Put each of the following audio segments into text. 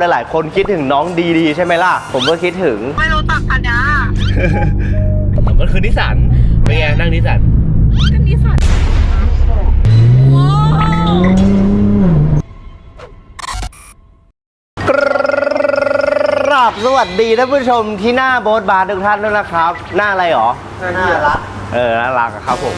หลายๆคนคิดถึงน้องดีๆใช่ไหมล่ะ ผมก็คิดถึง ไม่รู้จักคันนะมันคือนิสสันเป็นไงนั่งนิสสันก็นิสสันว้าวกราบสวัสดีท่านผู้ชมที่หน้าโบ๊ทบาร์ทุกท่านด้วยนะครับ หน้าอะไรหรอน่ารัก เออ น่ารักอะครับผม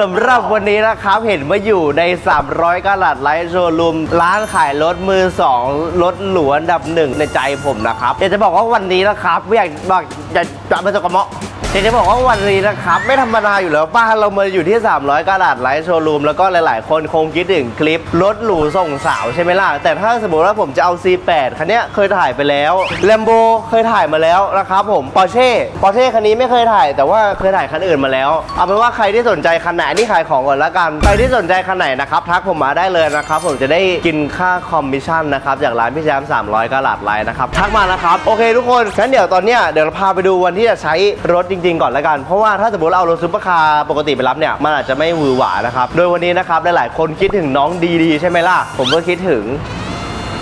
สำหรับวันนี้นะครับเห็นว่าอยู่ใน 300กลัดไลท์โชว์รูมร้านขายรถมือ 2 รถหลวอันดับหนึ่งในใจผมนะครับอยากจะบอกว่าวันนี้นะครับอยากบอกอยากจะมาสกมะ อยากจะบอกว่าวันนี้นะครับ ไม่ธรรมดาอยู่แล้วป้าเรามาอยู่ที่ 300กะลัดไลท์โชว์รูมแล้วก็หลาย ๆ คนคงคิดถึงคลิปรถหรูส่งสาวใช่ไหมล่ะ แต่ถ้าสมมติว่าผมจะเอา C8 คันนี้เคยถ่ายไปแล้วแลมโบเคยถ่ายมาแล้วนะครับผมปอร์เช่ปอร์เช่คันนี้ไม่เคยถ่าย แต่ว่าเคยถ่ายคันอื่นมาแล้ว เอาเป็นว่าใครที่สนใจคันไหนนี่ขายของก่อนละกันใครที่สนใจคันไหนนะครับทักผมมาได้เลยนะครับผมจะได้กินค่าคอมมิชชั่นนะครับจากร้านพี่แชม300กะลัดไลน์นะครับทักมานะครับโอเคทุกคนงั้นเดี๋ยวตอนเนี้ยเดี๋ยวเราพาไปดูวันที่จะใช้รถจริงๆ ก่อนละกัน เพราะว่าถ้าสมมติเราเอารถซุปเปอร์คาร์ปกติไปรับเนี่ยมันอาจจะไม่หวือหวานะครับ โดยวันนี้นะครับหลายๆคนคิดถึงน้องดีๆใช่ไหมล่ะ ผมก็คิดถึง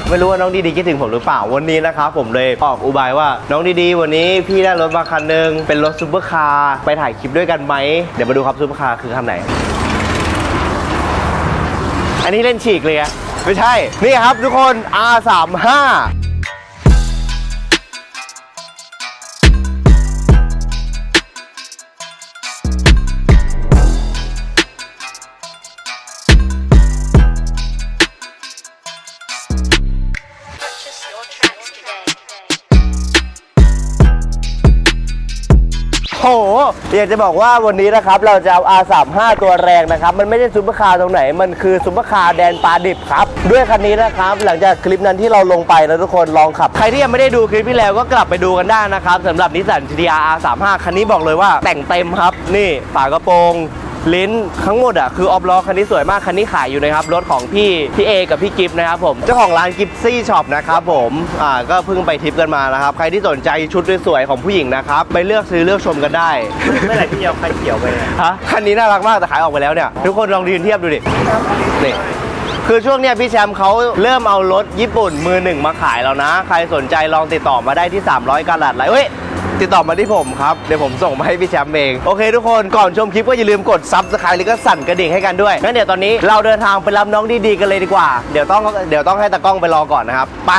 ไม่รู้ว่าน้องดีๆคิดถึงผมหรือเปล่าวันนี้นะครับผมเลยออกอุบายว่าน้องดีๆวันนี้พี่ได้รถมาคันหนึงเป็นรถซูเปอร์คาร์ไปถ่ายคลิปด้วยกันไหมเดี๋ยวมาดูครับซูเปอร์คาร์คือคันไหน อันนี้เล่นฉีกเลยอะไม่ใช่ นี่ครับทุกคน R35 หอยากจะบอกว่าวันนี้นะครับเราจะเอา R35 ตัวแรงนะครับ มันไม่ใช่ซุปเปอร์คาร์ตรงไหน มันคือซุปเปอร์คาร์แดนปลาดิบครับ ด้วยคันนี้นะครับ หลังจากคลิปนั้นที่เราลงไปแล้วทุกคนลองขับ ใครที่ยังไม่ได้ดูคลิปที่แล้วก็กลับไปดูกันได้นะครับสำหรับนิสสัน GTR R35 คันนี้บอกเลยว่าแต่งเต็มครับ นี่ฝากระโปรง ลิ้นทั้งหมดอะคือออฟล้อคันนี้สวยมากคันนี้ขายอยู่นะครับรถของพี่พี่เอกับพี่กิฟต์นะครับผมเจ้าของร้านกิฟซี่ช็อปนะครับผมอ่าก็เพิ่งไปทริปกันมานะครับใครที่สนใจชุดสวยๆของผู้หญิงนะครับไปเลือกซื้อเลือกชมกันได้เมื่อไหร่พี่เอาคันเขียวไปอะฮะคันนี้น่ารักมากแต่ขายออกไปแล้วเนี่ยทุกคนลองยืนเทียบดูดินี่คือช่วงเนี้ยพี่แชมป์เขาเริ่มเอารถญี่ปุ่นมือหนึ่งมาขายแล้วนะ ใครสนใจลองติดต่อมาได้ที่ 300กะลัดไลท์เฮ้ย ติดต่อมาที่ผมครับ เดี๋ยวผมส่งมาให้พี่แชมป์เอง โอเคทุกคนก่อนชมคลิปก็อย่าลืมกดซับสไครต์แล้วก็สั่นกระดิ่งให้กันด้วยงั้นเดี๋ยวตอนนี้เราเดินทางไปรับน้องดีๆกันเลยดีกว่า เดี๋ยวต้องเดี๋ยวต้องให้ตากล้องไปรอก่อนนะครับไป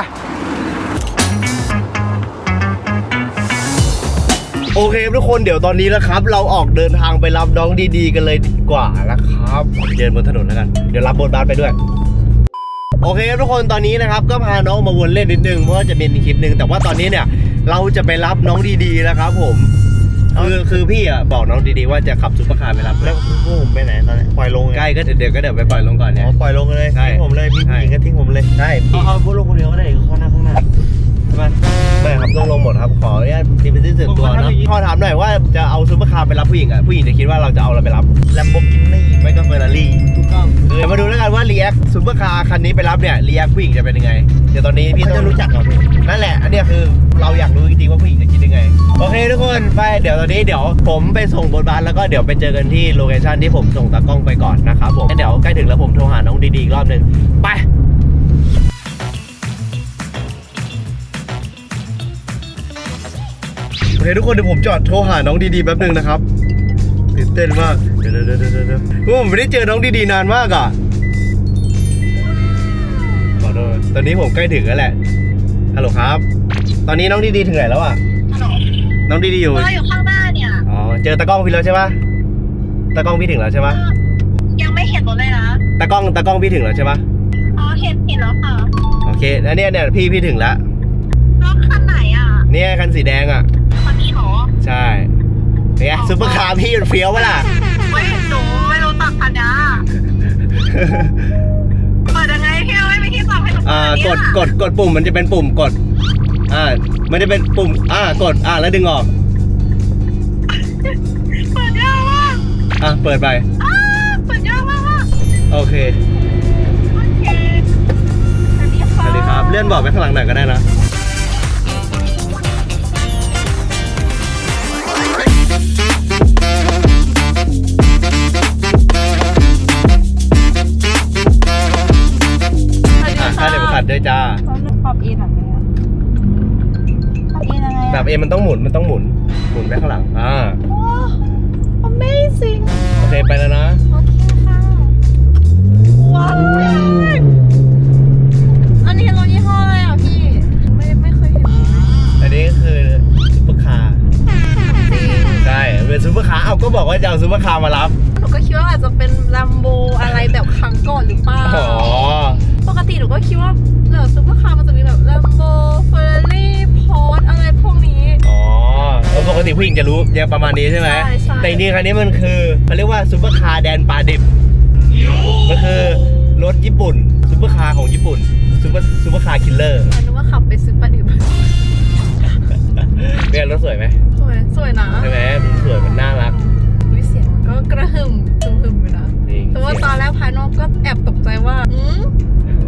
โอเคทุกคนเดี๋ยวตอนนี้นะครับ เราออกเดินทางไปรับน้องดีๆ กันเลยดีกว่านะครับเดินบนถนนแล้วกัน เดี๋ยวรับบนบานไปด้วย โอเคทุกคนตอนนี้นะครับ ก็พาน้องมาวนเล่นนิดนึงเพราะว่าจะเป็นอีคลิปหนึ่งแต่ว่าตอนนี้เนี่ย เราจะไปรับน้องดีๆนะครับผมคือคือพี่อะบอกน้องดีๆว่าจะขับซุปเปอร์คาร์ไปรับแล้วพวกผมไปไหนตอนนี้ปล่อยลงใกล้ก็เดี๋ยวก็เดี๋ยวไปปล่อยลงก่อนอ๋เนี่ยอปล่อยลงเลยใช่ทิ้งผมเลยพี่ใช่ผู้หญิงก็ทิ้งผมเลยใช่เอาเอาพวกลงคนเดียวก็ได้ข้างหน้าข้างหน้าใช่ไหมไม่ครับต้องลงหมดครับขออนุญาตดีเป็นที่ส่วนตัวผมก็นะทำอย่างนี้ขอถามหน่อยว่าจะเอาซุปเปอร์คาร์ไปรับผู้หญิงอะผู้หญิงจะคิดว่าเราจะเอาอะไรไปรับแลมโบกินี่ไม่ก็เฟอร์รารี่ถูกต้องเดี๋ยวมาดูแล้วกันว่ารีแอคซุปเปอร์คาร์คันนี้ไปรับเนี่ยรีแอคผู้หญิงจะเป็นยังไงเดี๋ยวตอนนี้พี่พี่ต้จะองรู้จักเหรอพี่ นั่นแหละ อันนี้คือเราอยากรู้จริงๆว่าผู้หญิงจะคิดยังไง โอเคทุกคน ไป เดี๋ยวตอนนี้เดี๋ยวผมไปส่งบนบ้านแล้วก็เดี๋ยวไปเจอกันที่โลเคชั่นที่ผมส่งตากล้องไปก่อนนะครับผมเดี๋ยวใกล้ถึงแล้วผมโทรหาน้องดีๆอีกรอบหนึ่งไปโอเคทุกคนเดี๋ยวผมจอดโทรหาน้องดีๆแป๊บหนึงนะครับตื่นเต้นมากเดี๋ยวเดี๋ยวเดี๋ยวเดี๋ยวผมไม่ได้เจอน้องดีๆนานมากอะขอโทษตอนนี้ผมใกล้ถึงแล้วแหละ ฮัลโหลครับ ตอนนี้น้องดีๆถึงไหนแล้วอะ ฮัลโหลน้องดีๆอยู่ เราอยู่ข้างหน้าเนี่ยอ๋อ เจอตากล้องพี่แล้วใช่ปะตากล้องพี่ถึงแล้วใช่ปะยังไม่เห็นรถเลยนะตากล้องตากล้องพี่ถึงแล้วใช่ปะอ๋อ เห็นเห็นแล้วค่ะโอเค แล้วเนี่ยเนี่ยพี่พี่ถึงแล้วรถคันไหนอะ เนี่ยคันสีแดงอะ คันนี้เหรอ ใช่เนี่ยซุปเปอร์คาร์พี่มันเฟี้ยวปะล่ะไม่หนูไม่รู้จักคันน อ่าดเนี่ยกดกดกดปุ่มมันจะเป็นปุ่มกด อ่ามันจะเป็นปุ่ม อ่ากด อ่าแล้วดึงออก เปิดยากมากอะเปิดไป อ้าเปิดยากมากโอเคโอเคสวัสดีค่ะสวัสดีครับ เลื่อนเบอกไปข้างหลังหน่อยก็ได้นะ แบอะบเอ็มมันต้องหมุนมันต้องหมุนหมุนไปข้างหลังอ่าว้าว amazing โอเคไปแล้วนะ โอเคค่ะว้าวอันนี้รถยี่ห้ออะไรอะพี่ ไม่ไม่เคยเห็นอันนี้คือซุปเปอร์คาร์จริงใช่เป็นซุปเปอร์คาร์เอาก็บอกว่าจะเอาซุปเปอร์คาร์มารับหนูก็คิดว่าอาจจะเป็นแลมโบอะไรแบบครั้งก่อนหรือเปล่า อ๋อ ปกติหนูก็คิดว่าเดี๋ยวซุปเปอร์คาร์มันจะมีแบบแลมโบ ติผู้หญิงจะรู้ยังประมาณนี้ใช่ไหมใช่ใช่ แต่จริงๆคันนี้มันคือเขาเรียกว่าซุปเปอร์คาร์แดนปลาดิบมันคือรถญี่ปุ่นซุปเปอร์คาร์ของญี่ปุ่นซุปเปอร์ซุปเปอร์คาร์คิลเลอร์อันนึกว่าขับไปซื้อปลาดิบเป็นรถสวยไหมสวยสวยนะใช่ไหมมันสวยมันน่ารักวิเสียงมันก็กระหึ่มตึมหึมอยู่นะจริงแต่ว่าตอนแรกภายนอกก็แอบตกใจว่าอืม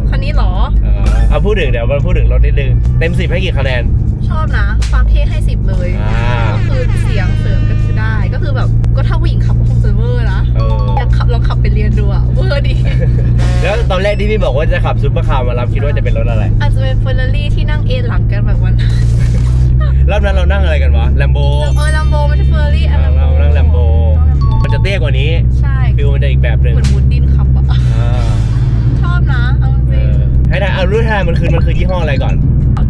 คันนี้เหรออ่าเอาพูดถึงเดี๋ยวมาพูดถึงรถนิดนึงเต็มสิบให้กี่คะแนน ชอบนะ ความเท่ให้สิบเลยอ่า ก็คือเสียงเสริมก็คือได้ ก็คือแบบก็ถ้าผู้หญิงขับก็คงจะเวอร์นะเออ อยากขับลองขับไปเรียนดูอะเวอร์ดี แล้วตอนแรกที่พี่บอกว่าจะขับซุปเปอร์คาร์มารับคิดว่าจะเป็นรถอะไร อาจจะเป็นเฟอร์รารี่ที่นั่งเอนหลังกันแบบวันรอบนั้นเรานั่งอะไรกันวะแลมโบ เออลัมโบไม่ใช่เฟอร์รารี่เรานั่ง Lambo มันจะเตี้ยกว่านี้ใช่ ฟิลมันจะอีกแบบหนึ่งเหมือนวูดดินขับอะอ่าชอบนะเอาจเอริงอให้ได้เอารู้ทางมันคือมันคือยี่ห้ออะไรก่อน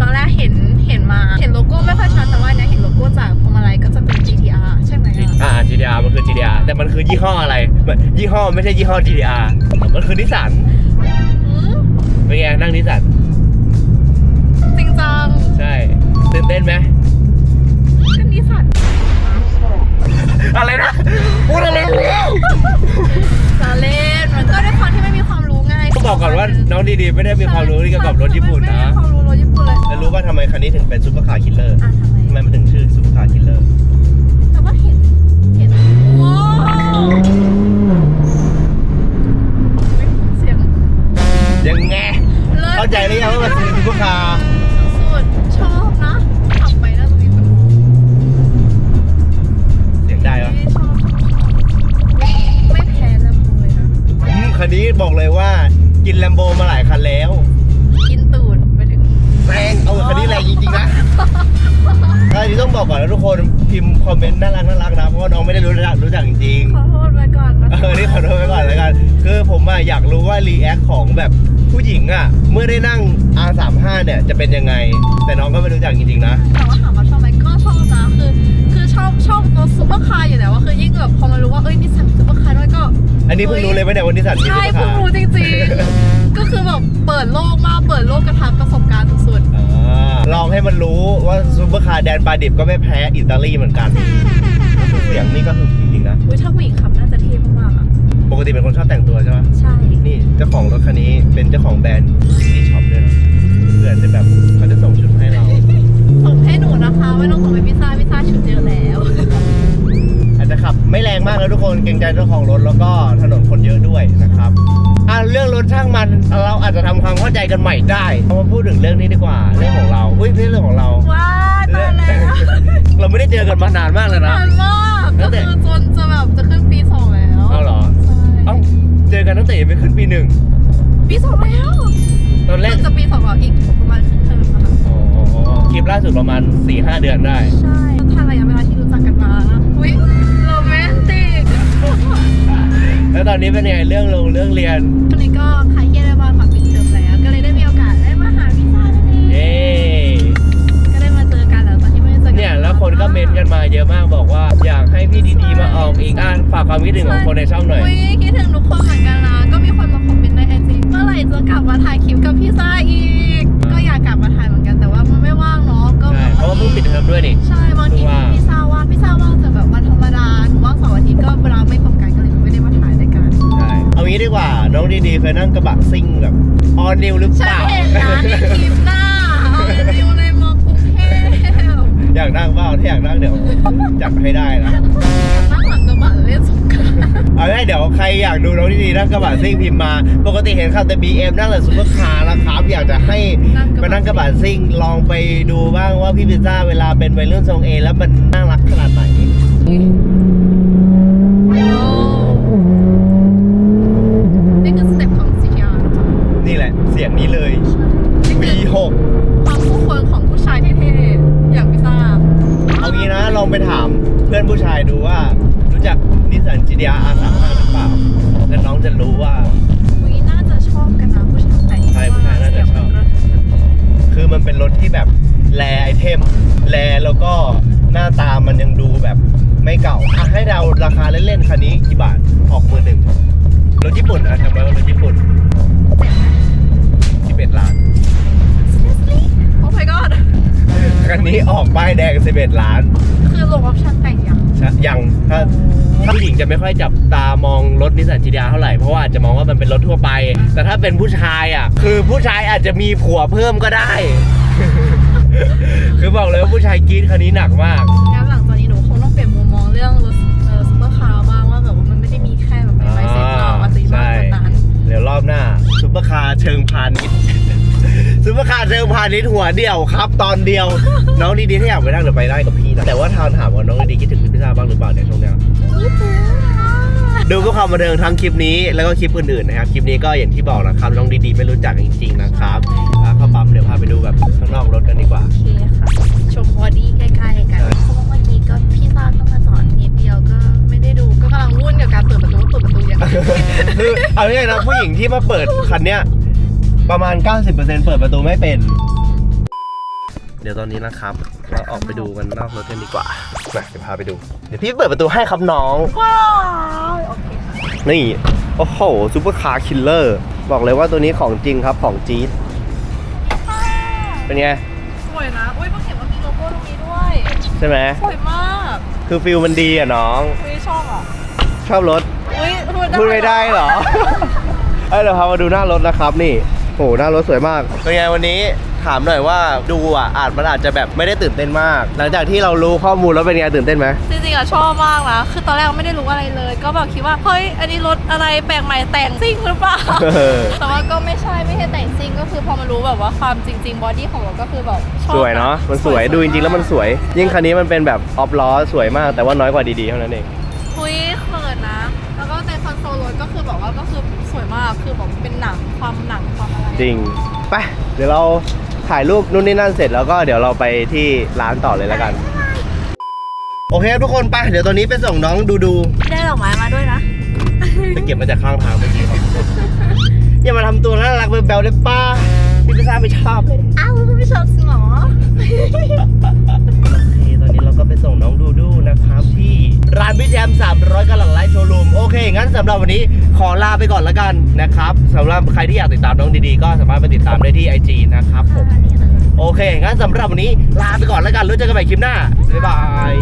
ตอนแรกเห็นเห็นมา เห็นโลโก้ไม่ค่อยชัดแต่ว่าเนี่ยเห็นโลโก้จากพวงมาลัยก็จะเป็น GTR ใช่ไหมอะอ่า GTR มันคือ GTR แต่มันคือยี่ห้ออะไรมันยี่ห้อไม่ใช่ยี่ห้อ GTR มันคือนิสสันอืมเป็นไงนั่งนิสสันจริงจังใช่ตื่นเต้นไหม ก็นิสสันอะไรนะพูดอะไรแล้ว ต้องบอกก่อนว่าน้องดีๆ ไม่ได้มีความรู้เกี่ยวกับรถญี่ปุ่นไม่นะมีความรู้รถญี่ปุ่นเลยแล้วรู้ว่าทำไมคันนี้ถึงเป็นซุปเปอร์คาร์คิลเลอร์อะทำไม ทำไมมันถึงชื่อซุปเปอร์คาร์คิลเลอร์ แต่ว่าเห็น เห็นว้า อันนี้ต้องบอกก่อนนะทุกคนพิมพ์คอมเมนต์น่ารักน่ารักนะเพราะว่าน้องไม่ได้รู้จักรู้จักจริงขอโทษไว้ก่อนนะๆเออนี่ขอโทษไว้ก่อนแล้วกันคือผมอะอยากรู้ว่ารีแอคของแบบผู้หญิงอะเมื่อได้นั่ง R35 เนี่ยจะเป็นยังไง แต่น้องก็ไม่รู้จักจริงๆนะ แต่ว่าถามว่าชอบไหมก็ชอบนะคือคือ ชอบชอบตัวซุปเปอร์คาร์อยู่แล้วว่าคือยิ่งแบบพอมารู้ว่าเอ้ยนิสสันซุปเปอร์คาร์ด้วยก็อันนี้เพิ่งรู้เลยไหมเนี่ยวันนี้สันมีซุใช่ปเปอร์เพิ่คางร์รู้จริงๆ ก็คือแบบเปิดโลกมากเปิดโลกกระทำประสบการณ์สุดอ่าลองให้มันรู้ว่าซุปเปอร์คาร์แดนปลาดิบก็ไม่แพ้อิตาลีเหมือนกันเสียงนี่ก็หึมจริงๆนะๆอุ้ยถ้าผู้หญิงขับน่าจะเท่มากๆอะปกติเป็นคนชอบแต่งตัวใช่ไหมใช่นี่เจ้าของรถคันนี้เป็นเจ้าของแบรนด์ที่ช็อปด้วยนะเพื่อนจะแบบเขาจะส่งชุดมาให้เรา ส่งให้หนูนะคะไม่ต้องส่งไปพิซซ่าพิซซ่าชุดเยอะแล้ว อาจจะขับไม่แรงมากแล้วทุกคนเกรงใจเจ้าของรถแล้วก็ถนนคนเยอะด้วยนะครับอะเรื่องรถช่างมันเราอาจจะทำความเข้าใจกันใหม่ได้เรามาพูดถึงเรื่องนี้ดีกว่าเรื่องของเราอุ้ยไม่ใช่เรื่องของเรา ว้ายตายแล้วเราไม่ได้เจอกันมานานมากเลยนะ นานมากตั้ก็งแต่คือจนจะแบบจะขึ้นปีสองแล้วเอาเหรอ ใช่เอ้าเจอกันตั้งแต่ยังไม่ขึ้นปีหนึ่งปีสองแล้วตอนแรกจะปีสองแล้วอีกประมาณครึ่งเทอมนะคะอ๋อค ลิปล่าสุดประมาณ 4-5 เดือนได้ ใช่ถ้าระยะเวลาที่รู้จักกันมาอุ้ยโรแมนติกแล้วตอนนี้เป็นยังไงเรื่องลงเรื่องเรียนวันนี้ก็คลายเครียดได้บ้างค่ะปิดเทอมแล้ว ก็เลยได้มีโอกาสได้มาหาพิซซ่านั่นเองเย้ก็ได้มาเจอกันแล้วตอนที่ไม่ได้เจอกันเนี่ยแล้วคนก็เมนต์กันมาเยอะมากบอกว่า อยากให้พี่ดีๆมาออกอีกอ่านฝากความคิดถึงของคนในช่องหน่อย อุ้ยคิดถึงทุกคนเหมือนกันนะก็มีคนมาคอมเมนต์ในไอจีเมื่อไหร่จะกลับมาถ่ายคลิปกับพี่ซ่าอีกก็อยาก ดีๆเคยนั่งกระบะซิ่งแบบออนนิวหรือเปฉันล่า เห็นนะในคลิปหน้าเอาไปรีวิวในมอกรุงเทพอยากนั่งเปล่าถ้าอยากนั่งเดี๋ยว จัดให้ได้นะนั่งหลังกระบะเล่นสงกรานต์เอาง่ายเดี๋ยวใครอยากดูน้องดีๆนั่งกระบะซิ่งพิมพ์มา ปกติเห็นขับแต่ BM นั่งแต่ซุปเปอร์คาร์แล้วครับ อยากจะให้มานั่งกระบะซิ่งลองไปดูบ้างว่าพี่พิซซ่าเวลาเป็นวัยรุ่นทรงเอแล้วมันน่ารักขนาดไหน เสียงนี้เลย V6 ความคู่ควรของผู้ชายเท่ๆอย่างพี่ซ่าเอางี้นะลองไปถามเพื่อนผู้ชายดูว่า รู้จักนิสสันจิยาร์อา GTR R35 หรือเปล่าแล้วน้องจะรู้ว่า วีน่าจะชอบกันนะผู้ชายใช่ผู้ชายน่าจะชอบ คือมันเป็นรถที่แบบแลไอเทม แลแล้วก็หน้าตามันยังดูแบบไม่เก่าอะให้เราราคาเล่นๆคันนี้กี่บาทออกมือหนึ่งรถญี่ปุ่นอะจำไว้ว่ารถญี่ปุ่น 11 ล้าน โอ้ my god คันนี้ออกป้ายแดง 11 ล้านคือลงออปชั่นแต่งยังใช่ยังถ้าถ้าผู้หญิงจะไม่ค่อยจับตามองรถนิสสันจีดาเท่าไหร่ เพราะว่าอาจจะมองว่ามันเป็นรถทั่วไป แต่ถ้าเป็นผู้ชายอะ คือผู้ชายอาจจะมีผัวเพิ่มก็ได้ คือบอกเลยว่าผู้ชายกรีดคันนี้หนักมาก งั้นหลังจากนี้หนูคงต้องเปลี่ยนมุมมองเรื่องร เชิงพาณิชย์ซุปเปอร์คาร์เชิงพาณิชย์หัวเดียวครับ ตอนเดียว น้องดีๆถ้าอยากไปนั่งเดี๋ยวไปได้กับพี่นะแต่ว่าทางถามว่าน้องดีๆคิดถึงพี่พิซซ่าบ้างหรือเปล่าเนี่ยช่วงเนี้ยดูเพื่อความบันเทิงทั้งคลิปนี้แล้วก็คลิปอื่นๆนะครับคลิปนี้ก็อย่างที่บอกนะครับน้องดีๆไม่รู้จักจริงๆนะครับพาเข้าปั๊มเดี๋ยวพาไปดูแบบข้างนอกรถกันดีกว่าโอเคค่ะชมบอดี้ใกล้ๆกันเพราะว่าเมื่อกี้ก็พี่ซ่าก็มาจอดนิดเดียวก็ไม่ได้ดูก็กำลังวุ่นกับการเปิดประตูว่าเปิดประตูยังไงคือเอาง่ายๆนะผู้หญิงที่มาเปิดคันเนี้ย ประมาณ 90%เปิดประตูไม่เป็น เดี๋ยวตอนนี้นะครับ เราออกไปดูกันนอกรถกันดีกว่ามาเดี๋ยวพาไปดู เดี๋ยวพี่เปิดประตูให้ครับน้อง ว้าวโอเคค่ะนี่ โอ้โหซูเปอร์คาร์คิลเลอร์ บอกเลยว่าตัวนี้ของจริงครับของจี๊ดเป็นไง สวยนะอุ้ยเพิ่งเห็นว่ามีโลโก้ตรงนี้ด้วย ใช่ไหมสวยมาก คือฟิลมันดีอะน้อง อุ้ยชอบอะ ชอบรถ อุ้ยพูดไม่ได้เหรอ เอ้ยเดี๋ยวพามาดูหน้ารถนะครับนี่ โหหน้ารถสวยมากเป็นไงวันนี้ถามหน่อยว่าดูอะอาจมันอาจจะแบบไม่ได้ตื่นเต้นมาก หลังจากที่เรารู้ข้อมูลแล้วเป็นไงตื่นเต้นไหมจริงๆอะชอบมากนะคือตอนแรกไม่ได้รู้อะไรเลย ก็แบบคิดว่าเฮ้ยอันนี้รถอะไรแปลกใหม่แต่งซิ่งหรือเปล่าแต่ว่าก็ไม่ใช่ไม่ใช่แต่งซิ่งก็คือพอมารู้แบบว่าความจริงๆบอดี้ของรถก็คือแบบชอบสวยเนาะมันสวยดูจริงๆแล้วมันสวย ยิ่งคันนี้มันเป็นแบบออฟล้อสวยมาก แต่ว่าน้อยกว่าดีๆเท่านั้นเองอุ้ยเขินนะ แล้วก็ในคอนโซลรถก็คือแบบว่าก็คือส วยมากคือแบบเป็นหนังความหนังความอะไรจริงไปเดี๋ยวเราถ่ายรูปนู่นนี่นั่นเสร็จแล้วก็เดี๋ยวเราไปที่ร้านต่อเลยแล้วกัน โอเคครับทุกคนไปเดี๋ยวตอนนี้ไปส่งน้องดูดูได้ดอกไม้มาด้วยนะไปเก็บมาจากข้างทางเมื่อกี้ครับอย่ามาทำตัวน่ารักเบลๆเลยป้าพี่พิซซ่าไม่ชอบเลยอ้าวไม่ชอบจริงเหรอโอเคตอนนี้เราก็ไปส่งน้องดูดูนะครับที่ร้านพี่แจม300กะหลังไลท์โชว์รูมโอเคงั้นสำหรับวันนี้ ขอลาไปก่อนแล้วกันนะครับสำหรับใครที่อยากติดตามน้องดีๆ ก็สามารถไปติดตามได้ที่ IG นะครับผมโอเคงั้นสำหรับวันนี้ลาไปก่อนแล้วกันแล้วเจอกันใหม่คลิปหน้าบ๊ายบาย